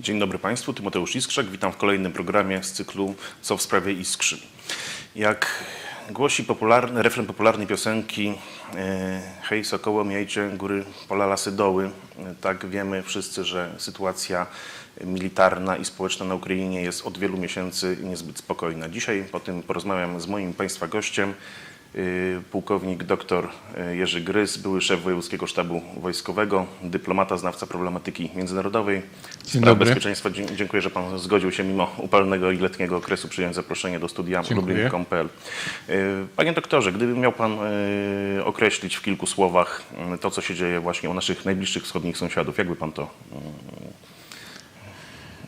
Dzień dobry Państwu, Tymoteusz Iskrzak. Witam w kolejnym programie z cyklu Co w sprawie Iskrzy. Jak głosi popularny, refren popularnej piosenki e, Hej Sokoło, miejcie góry, pola, lasy, doły, e, tak wiemy wszyscy, że sytuacja militarna i społeczna na Ukrainie jest od wielu miesięcy niezbyt spokojna. Dzisiaj po tym porozmawiam z moim Państwa gościem, pułkownik dr Jerzy Grys, były szef Wojewódzkiego Sztabu Wojskowego, dyplomata, znawca problematyki międzynarodowej, spraw dobry. bezpieczeństwa. Dzie- Dziękuję, że Pan zgodził się mimo upalnego i letniego okresu przyjąć zaproszenie do studia Dziękuję. lublin.pl. Y, Panie doktorze, gdyby miał Pan y, określić w kilku słowach y, to, co się dzieje właśnie u naszych najbliższych wschodnich sąsiadów, jakby Pan to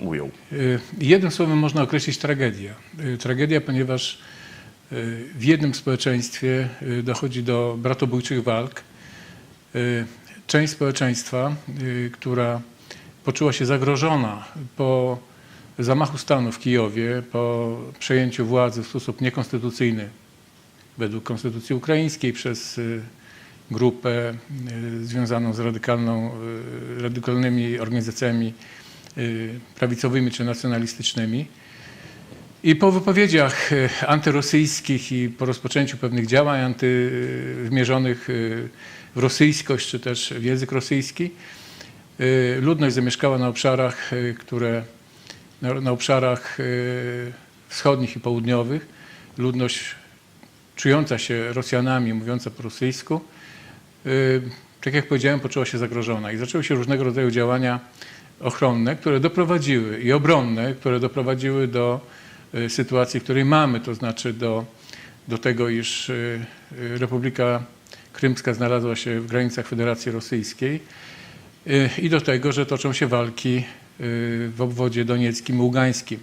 y, ujął? Y, Jednym słowem można określić tragedia. Y, Tragedia, ponieważ y, w jednym społeczeństwie y, dochodzi do bratobójczych walk. Y, Część społeczeństwa, y, która poczuła się zagrożona po zamachu stanu w Kijowie, po przejęciu władzy w sposób niekonstytucyjny według konstytucji ukraińskiej przez y, grupę y, związaną z radykalną, y, radykalnymi organizacjami y, prawicowymi czy nacjonalistycznymi. I po wypowiedziach y, antyrosyjskich i po rozpoczęciu pewnych działań anty, wymierzonych y, w rosyjskość czy też w język rosyjski, y, ludność zamieszkała na obszarach, które na, obszarach wschodnich i południowych. Ludność czująca się Rosjanami, mówiąca po rosyjsku, tak jak powiedziałem, poczuła się zagrożona i zaczęły się różnego rodzaju działania ochronne, które doprowadziły i obronne, które doprowadziły do sytuacji, w której mamy, to znaczy do, do tego, iż y, y, Republika Krymska znalazła się w granicach Federacji Rosyjskiej y, i do tego, że toczą się walki y, w obwodzie donieckim i ługańskim,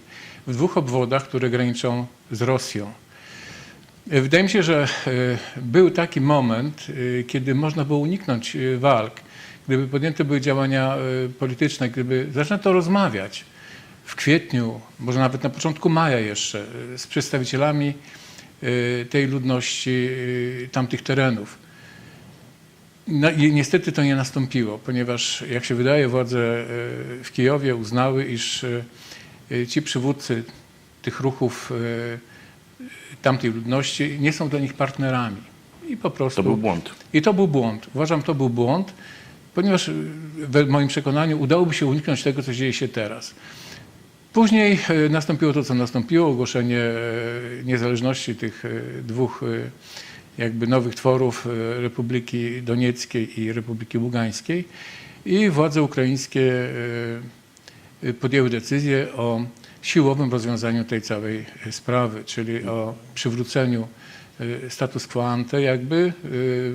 w dwóch obwodach, które graniczą z Rosją. Wydaje mi się, że był taki moment, kiedy można było uniknąć walk, gdyby podjęte były działania polityczne, gdyby zaczęto rozmawiać w kwietniu, może nawet na początku maja jeszcze, e, z przedstawicielami e, tej ludności e, tamtych terenów. No i niestety to nie nastąpiło, ponieważ jak się wydaje władze w Kijowie uznały, iż ci przywódcy tych ruchów tamtej ludności nie są dla nich partnerami. I po prostu. To był błąd. I to był błąd. Uważam, to był błąd, ponieważ y, w moim przekonaniu udałoby się uniknąć tego, co dzieje się teraz. Później y, nastąpiło to, co nastąpiło, ogłoszenie y, niezależności tych y, dwóch jakby nowych tworów Republiki Donieckiej i Republiki Ługańskiej i władze ukraińskie podjęły decyzję o siłowym rozwiązaniu tej całej sprawy, czyli o przywróceniu status quo ante jakby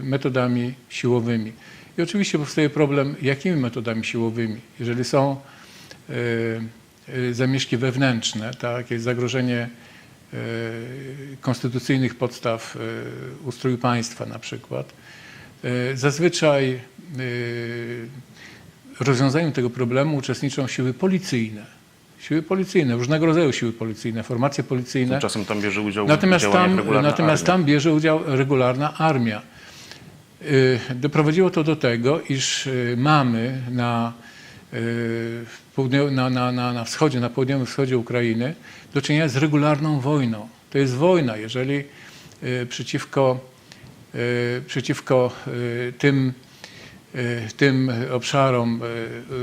metodami siłowymi. I oczywiście powstaje problem, jakimi metodami siłowymi. Jeżeli są zamieszki wewnętrzne, tak, jest zagrożenie y, konstytucyjnych podstaw y, ustroju państwa na przykład, y, zazwyczaj y, w rozwiązaniu tego problemu uczestniczą siły policyjne. Siły policyjne, różnego rodzaju siły policyjne, formacje policyjne. Tymczasem tam bierze udział Natomiast tam, natomiast armia. tam bierze udział regularna armia. Y, Doprowadziło to do tego, iż y, mamy na, y, na, na, na, wschodzie, na południowym wschodzie Ukrainy do czynienia z regularną wojną. To jest wojna, jeżeli y, przeciwko, y, przeciwko y, tym, tym obszarom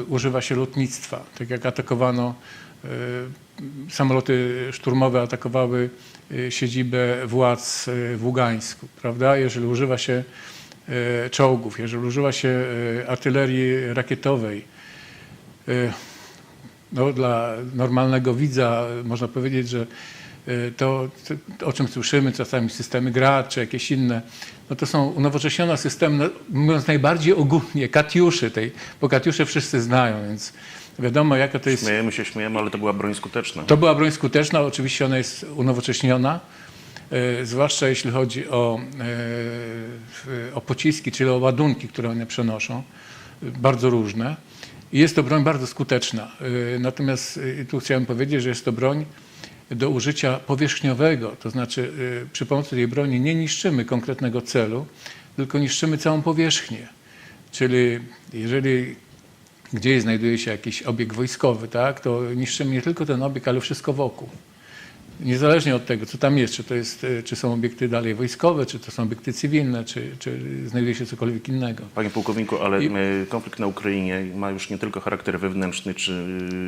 używa się lotnictwa. Tak jak atakowano samoloty szturmowe atakowały siedzibę władz w Ługańsku, prawda? Jeżeli używa się czołgów, jeżeli używa się artylerii rakietowej, no, dla normalnego widza można powiedzieć, że y, to, o czym słyszymy, czasami systemy GRAD czy jakieś inne, no to są unowocześnione systemy, no, mówiąc najbardziej ogólnie, Katiuszy tej, bo Katiusze wszyscy znają, więc wiadomo jaka to jest Śmiejemy się, śmiejemy, ale to była broń skuteczna. to była broń skuteczna, oczywiście ona jest unowocześniona, e, zwłaszcza jeśli chodzi o, o pociski, czyli o ładunki, które one przenoszą, bardzo różne. Jest to broń bardzo skuteczna. E, Natomiast e, tu chciałem powiedzieć, że jest to broń do użycia powierzchniowego, to znaczy e, przy pomocy tej broni nie niszczymy konkretnego celu, tylko niszczymy całą powierzchnię. Czyli jeżeli gdzie znajduje się jakiś obiekt wojskowy, tak, to niszczymy nie tylko ten obiekt, ale wszystko wokół. Niezależnie od tego, co tam jest, czy to jest, e, czy są obiekty dalej wojskowe, czy to są obiekty cywilne, czy, czy znajduje się cokolwiek innego. Panie pułkowniku, ale I- e, konflikt na Ukrainie ma już nie tylko charakter wewnętrzny czy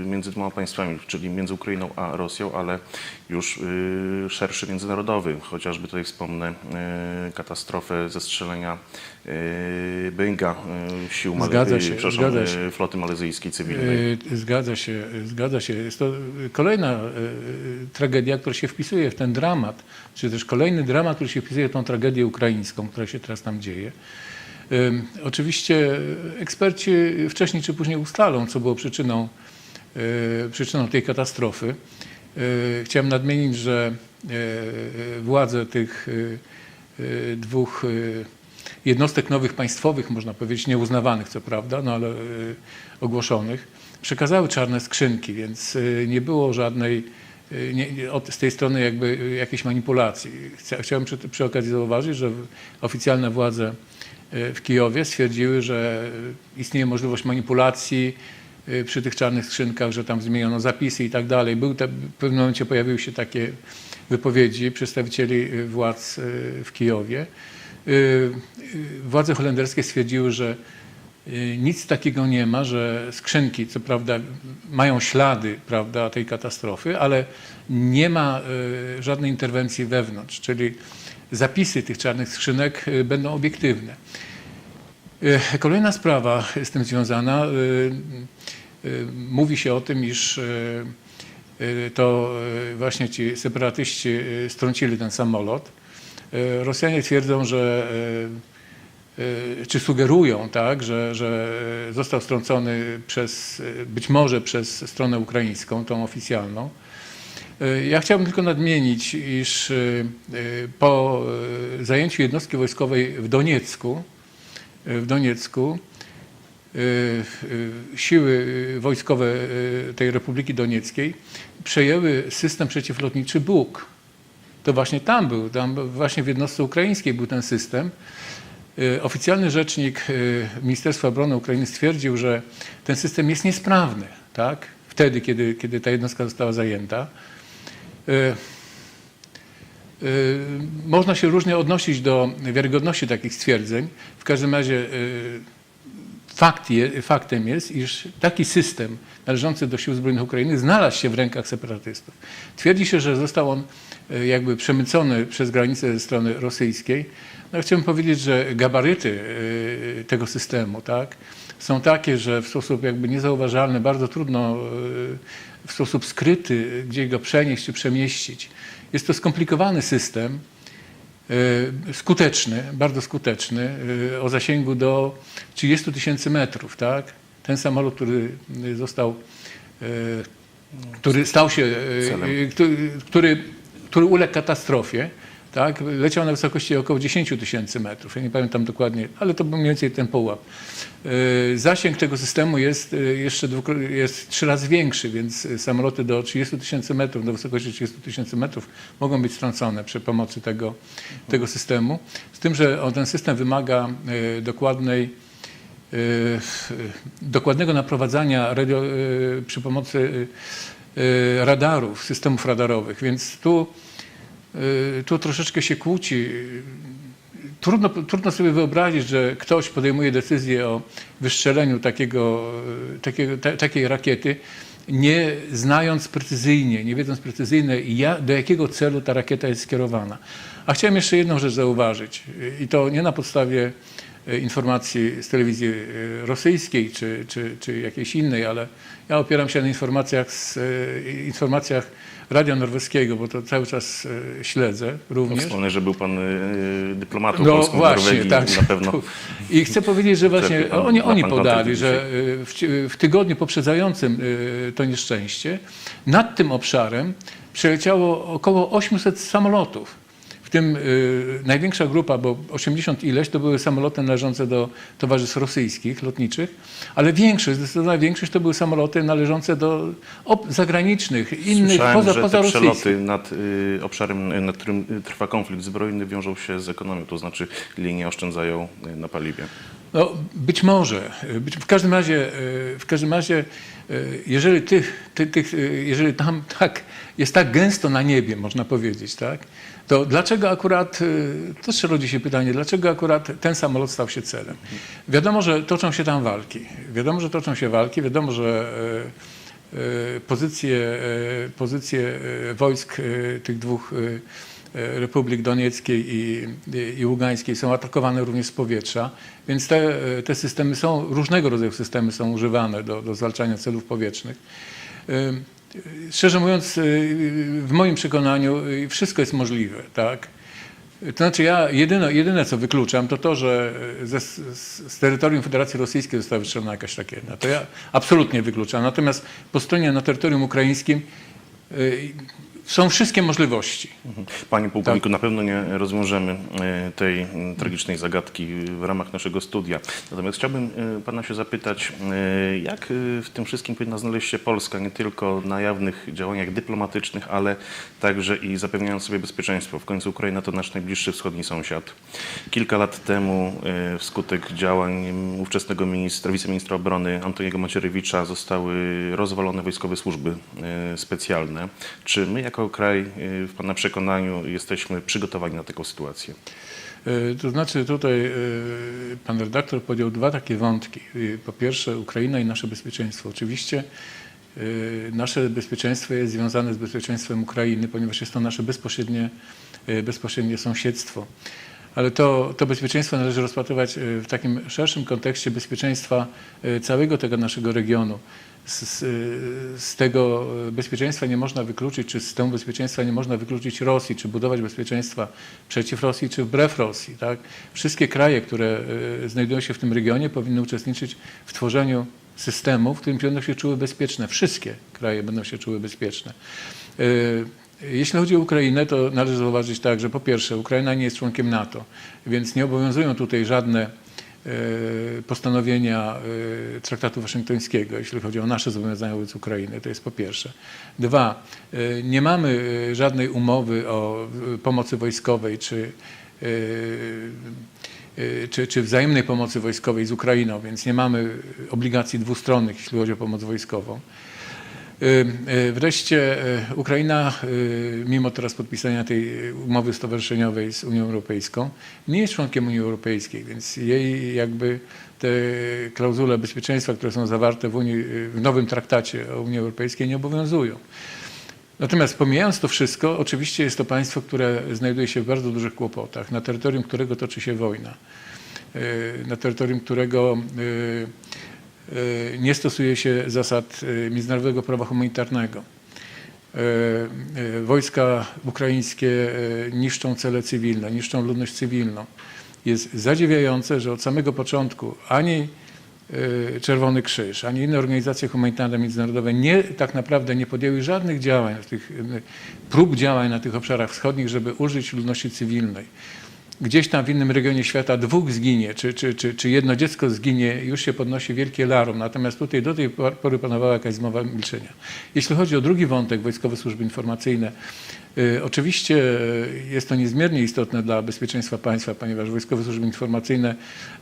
y, między dwoma państwami, czyli między Ukrainą a Rosją, ale już y, szerszy międzynarodowy. Chociażby tutaj wspomnę y, katastrofę zestrzelenia Boeinga sił Zgadza się, zgadza się. floty malezyjskiej cywilnej. E, Zgadza się, zgadza się. Jest to e, kolejna e, tragedia, która się wpisuje w ten dramat, czy też kolejny dramat, który się wpisuje w tą tragedię ukraińską, która się teraz tam dzieje. Oczywiście eksperci wcześniej czy później ustalą, co było przyczyną, e, przyczyną tej katastrofy. E, Chciałem nadmienić, że e, władze tych dwóch jednostek nowych państwowych, można powiedzieć, nieuznawanych co prawda, no ale ogłoszonych, przekazały czarne skrzynki, więc nie było żadnej nie, nie, od, z tej strony jakby e, jakiejś manipulacji. Chcia- Chciałem przy, przy okazji zauważyć, że oficjalne władze e, w Kijowie stwierdziły, że istnieje możliwość manipulacji przy tych czarnych skrzynkach, że tam zmieniono zapisy i tak dalej. Był te, w pewnym momencie pojawiły się takie wypowiedzi przedstawicieli władz w Kijowie. Y, y, Władze holenderskie stwierdziły, że y, nic takiego nie ma, że skrzynki, co prawda, mają ślady prawda, tej katastrofy, ale nie ma y, żadnej interwencji wewnątrz, czyli zapisy tych czarnych skrzynek y, będą obiektywne. Y, Kolejna sprawa z tym związana. y, y, Mówi się o tym, iż y, y, to y, właśnie ci separatyści y, strącili ten samolot. Y, Rosjanie twierdzą, że y, y, czy sugerują, tak, że, że został strącony przez, y, być może przez stronę ukraińską, tą oficjalną. Y, Ja chciałbym tylko nadmienić, iż y, y, po y, zajęciu jednostki wojskowej w Doniecku, y, w Doniecku y, y, siły y, wojskowe y, tej Republiki Donieckiej przejęły system przeciwlotniczy Bóg. To właśnie tam był, tam właśnie w jednostce ukraińskiej był ten system. Y, Oficjalny rzecznik y, Ministerstwa Obrony Ukrainy stwierdził, że ten system jest niesprawny, tak? Wtedy, kiedy, kiedy ta jednostka została zajęta. Y, Można się różnie odnosić do wiarygodności takich stwierdzeń. W każdym razie fakt je, faktem jest, iż taki system należący do sił zbrojnych Ukrainy znalazł się w rękach separatystów. Twierdzi się, że został on jakby przemycony przez granicę ze strony rosyjskiej. No, chciałbym powiedzieć, że gabaryty y, tego systemu tak, są takie, że w sposób jakby niezauważalny, bardzo trudno y, w sposób skryty gdzieś go przenieść czy przemieścić. Jest to skomplikowany system, skuteczny, bardzo skuteczny, o zasięgu do 30 tysięcy metrów. Tak? Ten samolot, który został, który stał się, który, który uległ katastrofie, tak? leciał na wysokości około 10 tysięcy metrów. Ja nie pamiętam dokładnie, ale to był mniej więcej ten pułap. Y, Zasięg tego systemu jest y, jeszcze jest trzy razy większy, więc y, samoloty do 30 tysięcy metrów, do wysokości 30 tysięcy metrów mogą być strącone przy pomocy tego, tego systemu. Z tym, że ten system wymaga dokładnej dokładnego naprowadzania radio, przy pomocy radarów, systemów radarowych, więc tu, y, tu troszeczkę się kłóci. Trudno, trudno sobie wyobrazić, że ktoś podejmuje decyzję o wystrzeleniu takiego, y, takiego, ta, takiej rakiety, nie znając precyzyjnie, nie wiedząc precyzyjnie, do jakiego celu ta rakieta jest skierowana. A chciałem jeszcze jedną rzecz zauważyć y, i to nie na podstawie y, informacji z telewizji y, rosyjskiej czy, czy, czy jakiejś innej, ale ja opieram się na informacjach, z, y, informacjach Radia Norweskiego, bo to cały czas śledzę również. Wspomnę, że był pan dyplomatą No polską właśnie, Norwegii tak. na pewno. Tu- I chcę powiedzieć, że właśnie pan- oni, oni podali, że w, w tygodniu poprzedzającym to nieszczęście nad tym obszarem przeleciało około 800 samolotów. Tym y, największa grupa, bo 80 ileś, to były samoloty należące do towarzystw rosyjskich, lotniczych, ale większość, zdecydowana większość to były samoloty należące do zagranicznych, innych, Słyszałem, poza, że poza te rosyjskich. przeloty nad y, obszarem, y, nad którym y, trwa konflikt zbrojny wiążą się z ekonomią, to znaczy linie oszczędzają y, na paliwie. No, być może. W każdym razie, e, w każdym razie, e, jeżeli, tych, ty, tych, e, jeżeli tam tak, jest tak gęsto na niebie, można powiedzieć, tak, to dlaczego akurat, e, też rodzi się pytanie, dlaczego akurat ten samolot stał się celem? Wiadomo, że toczą się tam walki. Wiadomo, że toczą się walki. Wiadomo, że pozycje, pozycje wojsk tych dwóch Republik Donieckiej i, i Ługańskiej są atakowane również z powietrza, więc te, te systemy są, różnego rodzaju systemy są używane do, do zwalczania celów powietrznych. Ym, Szczerze mówiąc, w moim przekonaniu wszystko jest możliwe, tak? To znaczy ja jedyne, jedyne co wykluczam to to, że ze, z, terytorium Federacji Rosyjskiej została wystrzelona jakaś rakieta. To ja absolutnie wykluczam. Natomiast po stronie na terytorium ukraińskim są wszystkie możliwości. Panie pułkowniku, Tak. na pewno nie rozwiążemy e, tej tragicznej zagadki w ramach naszego studia. Natomiast chciałbym e, pana się zapytać, e, jak w tym wszystkim powinna znaleźć się Polska, nie tylko na jawnych działaniach dyplomatycznych, ale także i zapewniając sobie bezpieczeństwo. W końcu Ukraina to nasz najbliższy wschodni sąsiad. Kilka lat temu wskutek działań ówczesnego ministra, wiceministra obrony Antoniego Macierewicza zostały rozwalone wojskowe służby specjalne. Czy my jako kraj, e, w Pana przekonaniu, jesteśmy przygotowani na taką sytuację? Y, To znaczy tutaj y, pan redaktor podjął dwa takie wątki. Y, Po pierwsze Ukraina i nasze bezpieczeństwo. Oczywiście y, nasze bezpieczeństwo jest związane z bezpieczeństwem Ukrainy, ponieważ jest to nasze bezpośrednie, y, bezpośrednie sąsiedztwo. Ale to, to bezpieczeństwo należy rozpatrywać y, w takim szerszym kontekście bezpieczeństwa y, całego tego naszego regionu. Z, z, tego bezpieczeństwa nie można wykluczyć, czy z tego bezpieczeństwa nie można wykluczyć Rosji, czy budować bezpieczeństwa przeciw Rosji, czy wbrew Rosji. Tak? Wszystkie kraje, które y, znajdują się w tym regionie, powinny uczestniczyć w tworzeniu systemu, w którym będą się czuły bezpieczne. Wszystkie kraje będą się czuły bezpieczne. Y, jeśli chodzi o Ukrainę, to należy zauważyć tak, że po pierwsze Ukraina nie jest członkiem NATO, więc nie obowiązują tutaj żadne e, postanowienia e, traktatu waszyngtońskiego, jeśli chodzi o nasze zobowiązania wobec Ukrainy, to jest po pierwsze. Dwa, e, nie mamy żadnej umowy o pomocy wojskowej czy, czy, czy wzajemnej pomocy wojskowej z Ukrainą, więc nie mamy obligacji dwustronnych, jeśli chodzi o pomoc wojskową. Y, y, Wreszcie y, Ukraina, mimo teraz podpisania tej umowy stowarzyszeniowej z Unią Europejską, nie jest członkiem Unii Europejskiej, więc jej jakby te klauzule bezpieczeństwa, które są zawarte w, Unii, w nowym traktacie o Unii Europejskiej nie obowiązują. Natomiast pomijając to wszystko, oczywiście jest to państwo, które znajduje się w bardzo dużych kłopotach, na terytorium którego toczy się wojna, na terytorium którego nie stosuje się zasad y, międzynarodowego prawa humanitarnego. Y, Wojska ukraińskie niszczą cele cywilne, niszczą ludność cywilną. Jest zadziwiające, że od samego początku ani Czerwony Krzyż, ani inne organizacje humanitarne międzynarodowe nie, tak naprawdę nie podjęły żadnych działań, tych, prób działań na tych obszarach wschodnich, żeby ulżyć ludności cywilnej. Gdzieś tam w innym regionie świata dwóch zginie, czy, czy, czy, czy jedno dziecko zginie, już się podnosi wielkie larum. Natomiast tutaj do tej pory panowała jakaś zmowa milczenia. Jeśli chodzi o drugi wątek, wojskowe służby informacyjne, y, oczywiście y, jest to niezmiernie istotne dla bezpieczeństwa państwa, ponieważ wojskowe służby informacyjne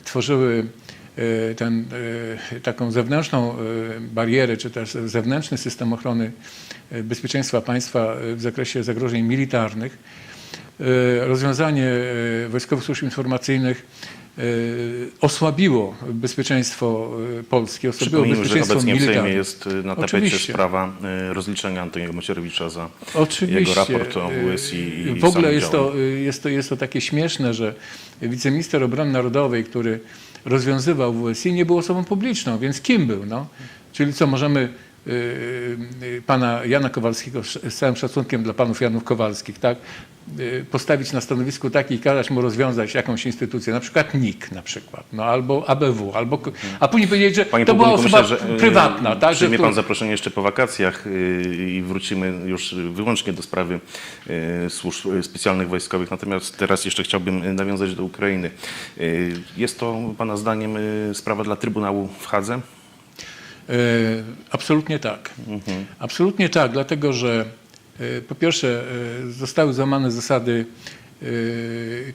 tworzyły y, ten, taką zewnętrzną barierę, czy też zewnętrzny system ochrony bezpieczeństwa państwa w zakresie zagrożeń militarnych. Y, Rozwiązanie y, wojskowych służb informacyjnych y, osłabiło bezpieczeństwo Polski, osłabiło Przypomnijmy, że bezpieczeństwo obecnie w Sejmie militarne. jest na tapecie Oczywiście. sprawa rozliczenia Antoniego Macierewicza za Oczywiście. jego raport o WSI i W ogóle jest to, jest, to, jest to takie śmieszne, że wiceminister obrony narodowej, który rozwiązywał WSI, nie był osobą publiczną, więc kim był? No? Czyli co, możemy pana Jana Kowalskiego, z całym szacunkiem dla panów Janów Kowalskich, tak, y, postawić na stanowisku taki i kazać mu rozwiązać jakąś instytucję, na przykład NIK na przykład, no, albo ABW, albo, a później powiedzieć, że Panie to była osoba myślę, że, y, prywatna. Tak, że Przyjmie tu- pan zaproszenie jeszcze po wakacjach y, i wrócimy już wyłącznie do sprawy y, służb y, specjalnych wojskowych. Natomiast teraz jeszcze chciałbym y, nawiązać do Ukrainy. Y, Jest to pana zdaniem y, sprawa dla Trybunału w Hadze? E, Absolutnie tak. Absolutnie tak, dlatego że e, po pierwsze e, zostały złamane zasady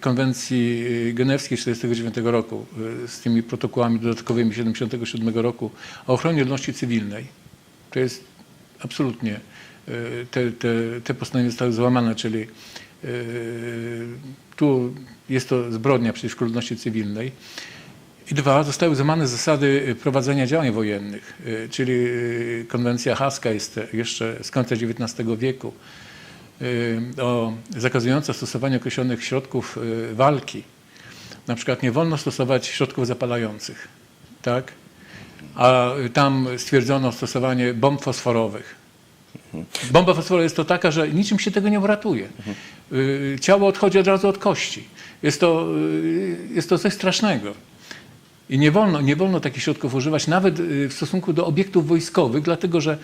konwencji genewskiej 1949 roku z tymi protokołami dodatkowymi 1977 roku o ochronie ludności cywilnej. To jest absolutnie te, te, te postanowienia zostały złamane, czyli tu jest to zbrodnia przeciwko ludności cywilnej. I dwa, zostały złamane zasady prowadzenia działań wojennych, y, czyli y, konwencja haska jest jeszcze z końca XIX wieku y, o zakazująca stosowania określonych środków y, walki. Na przykład nie wolno stosować środków zapalających, tak? A y, tam stwierdzono stosowanie bomb fosforowych. Bomba fosforowa jest to taka, że niczym się tego nie uratuje. Y, Ciało odchodzi od razu od kości. Jest to, y, jest to coś strasznego. I nie wolno, nie wolno takich środków używać nawet y, w stosunku do obiektów wojskowych, dlatego że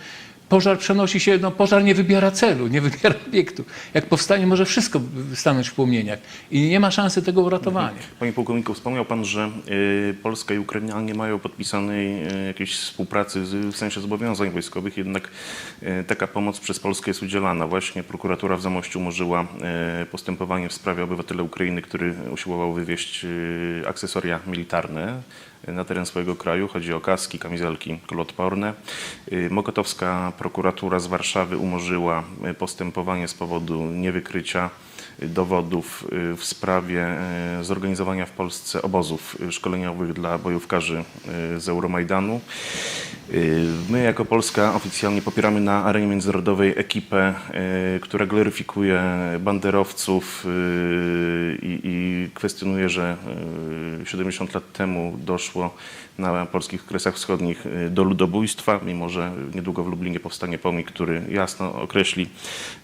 pożar przenosi się, no pożar nie wybiera celu, nie wybiera obiektu. Jak powstanie, może wszystko stanąć w płomieniach i nie ma szansy tego uratowania. Panie pułkowniku, wspomniał Pan, że y, Polska i Ukraina nie mają podpisanej y, jakiejś współpracy w sensie zobowiązań wojskowych, jednak y, taka pomoc przez Polskę jest udzielana. Właśnie prokuratura w Zamościu umorzyła postępowanie w sprawie obywatela Ukrainy, który usiłował wywieźć akcesoria militarne na teren swojego kraju. Chodzi o kaski, kamizelki kuloodporne. Y, Mokotowska prokuratura z Warszawy umorzyła y, postępowanie z powodu niewykrycia dowodów y, w sprawie zorganizowania w Polsce obozów szkoleniowych dla bojówkarzy z Euromajdanu. My jako Polska oficjalnie popieramy na arenie międzynarodowej ekipę, która gloryfikuje banderowców i, i kwestionuje, że y, 70 lat temu doszło na polskich Kresach Wschodnich y, do ludobójstwa, mimo że niedługo w Lublinie powstanie pomnik, który jasno określi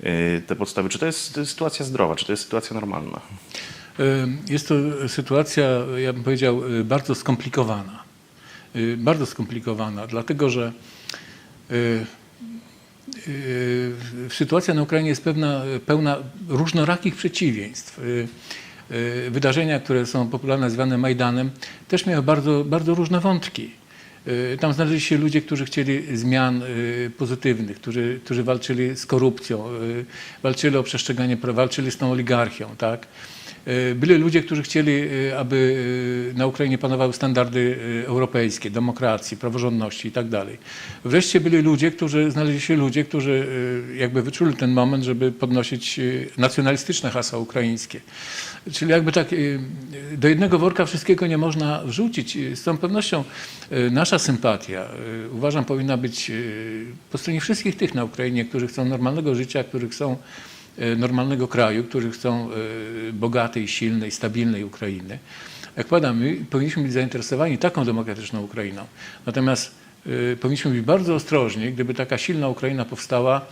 y, te podstawy. Czy to jest sytuacja zdrowa, czy to jest sytuacja normalna? Y, Jest to sytuacja, ja bym powiedział, bardzo skomplikowana. Bardzo skomplikowana, dlatego że sytuacja na Ukrainie jest pewna, pełna różnorakich przeciwieństw. Y, Wydarzenia, które są popularnie zwane Majdanem, też miały bardzo, bardzo różne wątki. Y, Tam znaleźli się ludzie, którzy chcieli zmian y, pozytywnych, którzy, którzy walczyli z korupcją, walczyli o przestrzeganie praw, walczyli z tą oligarchią. Tak? Y, Byli ludzie, którzy chcieli, y, aby y, na Ukrainie panowały standardy europejskie, demokracji, praworządności i tak dalej. Wreszcie byli ludzie, którzy, znaleźli się ludzie, którzy jakby wyczuli ten moment, żeby podnosić nacjonalistyczne hasła ukraińskie. Czyli jakby tak do jednego worka wszystkiego nie można wrzucić. Z całą pewnością nasza sympatia, uważam, powinna być po stronie wszystkich tych na Ukrainie, którzy chcą normalnego życia, którzy chcą normalnego kraju, którzy chcą y, bogatej, silnej, stabilnej Ukrainy. Jak powiadam, my powinniśmy być zainteresowani taką demokratyczną Ukrainą. Natomiast y, powinniśmy być bardzo ostrożni, gdyby taka silna Ukraina powstała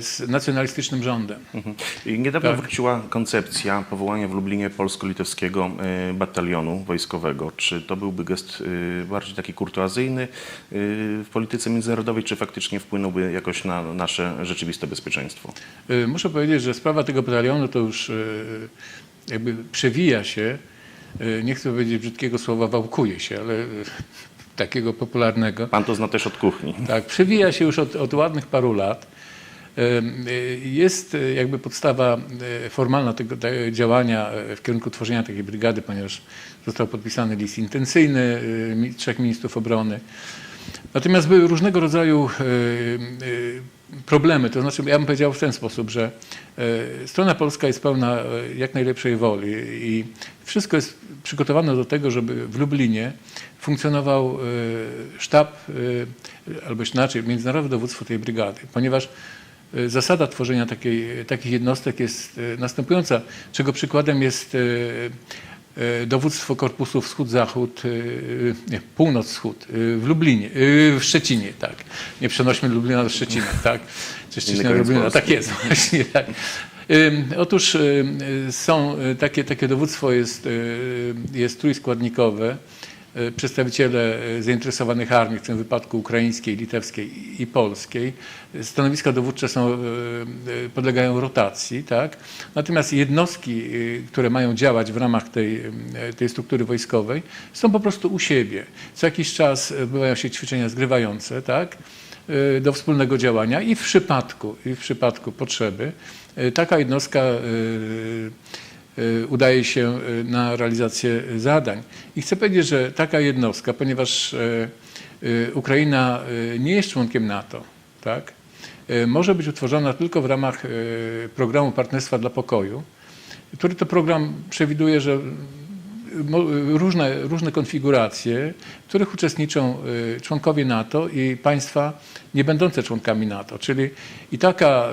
z nacjonalistycznym rządem. Mhm. Niedawno Tak. wróciła koncepcja powołania w Lublinie polsko-litewskiego y, batalionu wojskowego. Czy to byłby gest y, bardziej taki kurtuazyjny w polityce międzynarodowej, czy faktycznie wpłynąłby jakoś na nasze rzeczywiste bezpieczeństwo? Muszę powiedzieć, że sprawa tego batalionu to już jakby przewija się, nie chcę powiedzieć brzydkiego słowa, wałkuje się, ale takiego popularnego. Pan to zna też od kuchni. Tak, przewija się już od, od ładnych paru lat. Y, Jest y, jakby podstawa y, formalna tego te działania w kierunku tworzenia takiej brygady, ponieważ został podpisany list intencyjny trzech ministrów obrony. Natomiast były różnego rodzaju problemy. To znaczy, ja bym powiedział w ten sposób, że strona polska jest pełna jak najlepszej woli i wszystko jest przygotowane do tego, żeby w Lublinie funkcjonował sztab, albo inaczej, międzynarodowe dowództwo tej brygady, ponieważ zasada tworzenia takiej, takich jednostek jest y, następująca, czego przykładem jest y, y, dowództwo Korpusu Wschód-Zachód, y, nie, Północ-Wschód y, w Lublinie, y, w Szczecinie, tak. Nie przenośmy Lublina do Szczecina, tak. Czy Szczecina do Lublina, tak jest właśnie, tak. Otóż y, są y, takie, takie dowództwo jest, y, jest trójskładnikowe. Y, Przedstawiciele y, zainteresowanych armii, w tym wypadku ukraińskiej, litewskiej i polskiej. Stanowiska dowódcze są, y, podlegają rotacji, tak? Natomiast jednostki, które mają działać w ramach tej, tej struktury wojskowej, są po prostu u siebie. Co jakiś czas odbywają się ćwiczenia zgrywające, tak? do wspólnego działania i w przypadku, i w przypadku potrzeby taka jednostka udaje się y, na realizację zadań. I chcę powiedzieć, że taka jednostka, ponieważ y, y, Ukraina y, nie jest członkiem NATO, tak, y, może być utworzona tylko w ramach y, programu Partnerstwa dla Pokoju, który to program przewiduje, że różne, różne konfiguracje, w których uczestniczą y, członkowie NATO i państwa nie będące członkami NATO. Czyli i taka,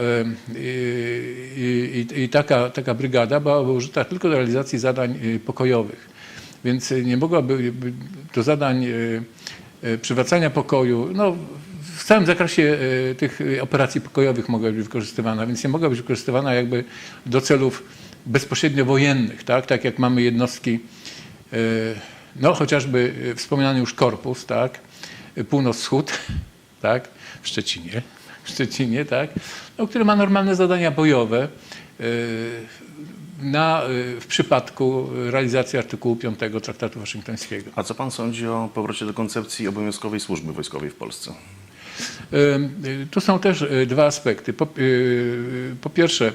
y, y, i, i taka, taka brygada byłaby użyta tylko do realizacji zadań pokojowych. Więc nie mogłaby by- do zadań przywracania pokoju, no, w całym zakresie tych operacji pokojowych mogła być wykorzystywana, więc nie mogła być wykorzystywana jakby do celów bezpośrednio wojennych, tak, tak jak mamy jednostki, no chociażby y, wspomniany już korpus, tak, y, północ-wschód, tak, w Szczecinie, w Szczecinie, tak, no, który ma normalne zadania bojowe na, w przypadku realizacji artykułu 5 Traktatu Waszyngtońskiego. A co pan sądzi o powrocie do koncepcji obowiązkowej służby wojskowej w Polsce? Tu są też dwa aspekty. Po, po pierwsze,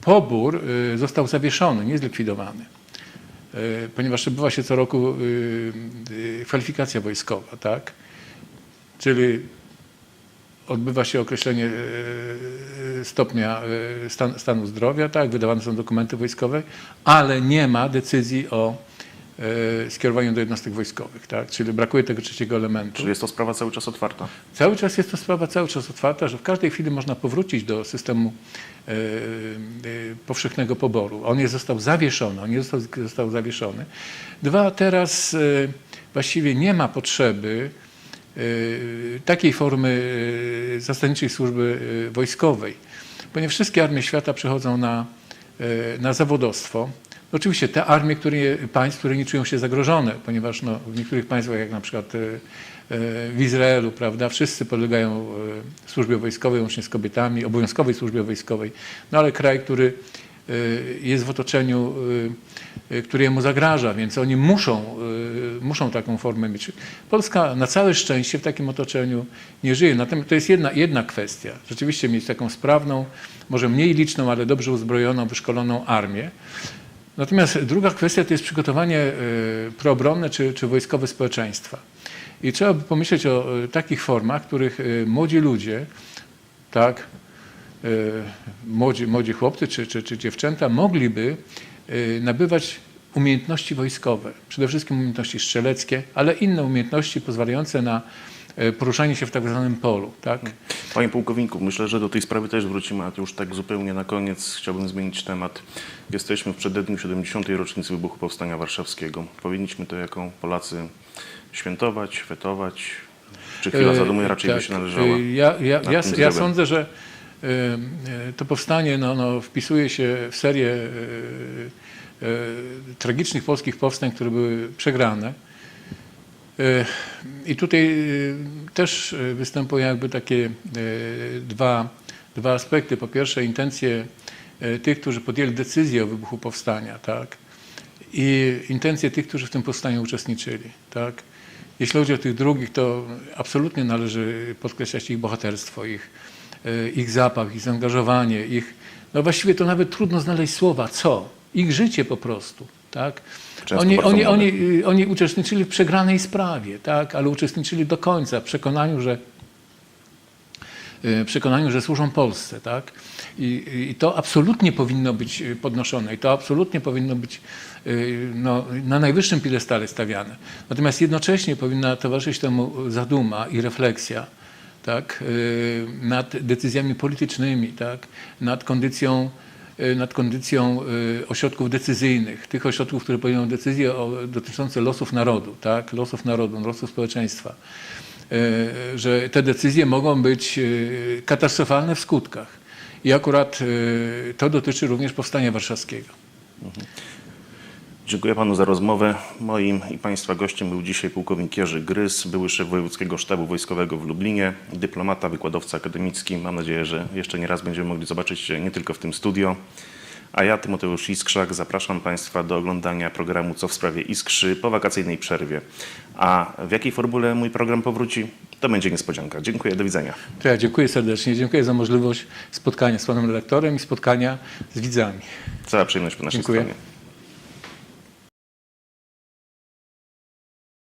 pobór został zawieszony, nie zlikwidowany, ponieważ odbywa się co roku y, y, kwalifikacja wojskowa, tak? Czyli odbywa się określenie y, stopnia y, stan, stanu zdrowia, tak? Wydawane są dokumenty wojskowe, ale nie ma decyzji o skierowaniu do jednostek wojskowych, tak? Czyli brakuje tego trzeciego elementu. Czy jest to sprawa cały czas otwarta? Cały czas jest to sprawa cały czas otwarta, że w każdej chwili można powrócić do systemu e, e, powszechnego poboru. On nie został zawieszony, on nie został, został zawieszony. Dwa, teraz e, właściwie nie ma potrzeby e, takiej formy e, zasadniczej służby e, wojskowej, ponieważ wszystkie armie świata przechodzą na, e, na zawodowstwo. Oczywiście te armie które, państw, które nie czują się zagrożone, ponieważ no, w niektórych państwach, jak na przykład e, e, w Izraelu, prawda, wszyscy podlegają e, służbie wojskowej, łącznie z kobietami, obowiązkowej służbie wojskowej, no ale kraj, który jest w otoczeniu, które mu zagraża, więc oni muszą, muszą taką formę mieć. Polska na całe szczęście w takim otoczeniu nie żyje. Natomiast to jest jedna, jedna kwestia. Rzeczywiście mieć taką sprawną, może mniej liczną, ale dobrze uzbrojoną, wyszkoloną armię. Natomiast druga kwestia to jest przygotowanie e, proobronne czy, czy wojskowe społeczeństwa. I trzeba by pomyśleć o e, takich formach, w których e, młodzi ludzie, tak, młodzi, młodzi chłopcy czy, czy, czy dziewczęta mogliby nabywać umiejętności wojskowe, przede wszystkim umiejętności strzeleckie, ale inne umiejętności pozwalające na poruszanie się w tak zwanym polu. Tak? Panie pułkowniku, myślę, że do tej sprawy też wrócimy, a już tak zupełnie na koniec chciałbym zmienić temat. Jesteśmy w przededniu 70. rocznicy wybuchu Powstania Warszawskiego. Powinniśmy to jako Polacy świętować, fetować? Czy chwila zadumy raczej by się należała? E, Ja, ja, nad ja, ja sądzę, że e, e, to powstanie no, no, wpisuje się w serię e, e, tragicznych polskich powstań, które były przegrane. E, I tutaj e, też e, występują jakby takie dwa, dwa aspekty. Po pierwsze intencje tych, którzy podjęli decyzję o wybuchu powstania, tak? i intencje tych, którzy w tym powstaniu uczestniczyli. Tak? Jeśli chodzi o tych drugich, to absolutnie należy podkreślać ich bohaterstwo, ich, ich zapach, ich zaangażowanie, ich, no właściwie to nawet trudno znaleźć słowa, co? Ich życie po prostu. Tak? Oni, oni, oni, y, oni uczestniczyli w przegranej sprawie, tak? ale uczestniczyli do końca w przekonaniu, że y, przekonaniu, że służą Polsce, tak? I, I to absolutnie powinno być y, podnoszone i to absolutnie powinno być y, no, na najwyższym piedestale stawiane. Natomiast jednocześnie powinna towarzyszyć temu zaduma i refleksja, tak? y, nad decyzjami politycznymi, tak? nad kondycją y, nad kondycją y, ośrodków decyzyjnych, tych ośrodków, które podejmują decyzje dotyczące losów narodu, tak? losów narodu, losów społeczeństwa e, że te decyzje mogą być katastrofalne w skutkach. I akurat to dotyczy również powstania warszawskiego. Dziękuję panu za rozmowę. Moim i państwa gościem był dzisiaj pułkownik Jerzy Grys, były szef Wojewódzkiego Sztabu Wojskowego w Lublinie, dyplomata, wykładowca akademicki. Mam nadzieję, że jeszcze nie raz będziemy mogli zobaczyć się nie tylko w tym studio. A ja, Tymoteusz Iskrzak, zapraszam Państwa do oglądania programu Co w sprawie Iskrzy po wakacyjnej przerwie. A w jakiej formule mój program powróci? to będzie niespodzianka. Dziękuję, do widzenia. To ja dziękuję serdecznie, dziękuję za możliwość spotkania z panem redaktorem i spotkania z widzami. Cała przyjemność po naszej Dziękuję. stronie.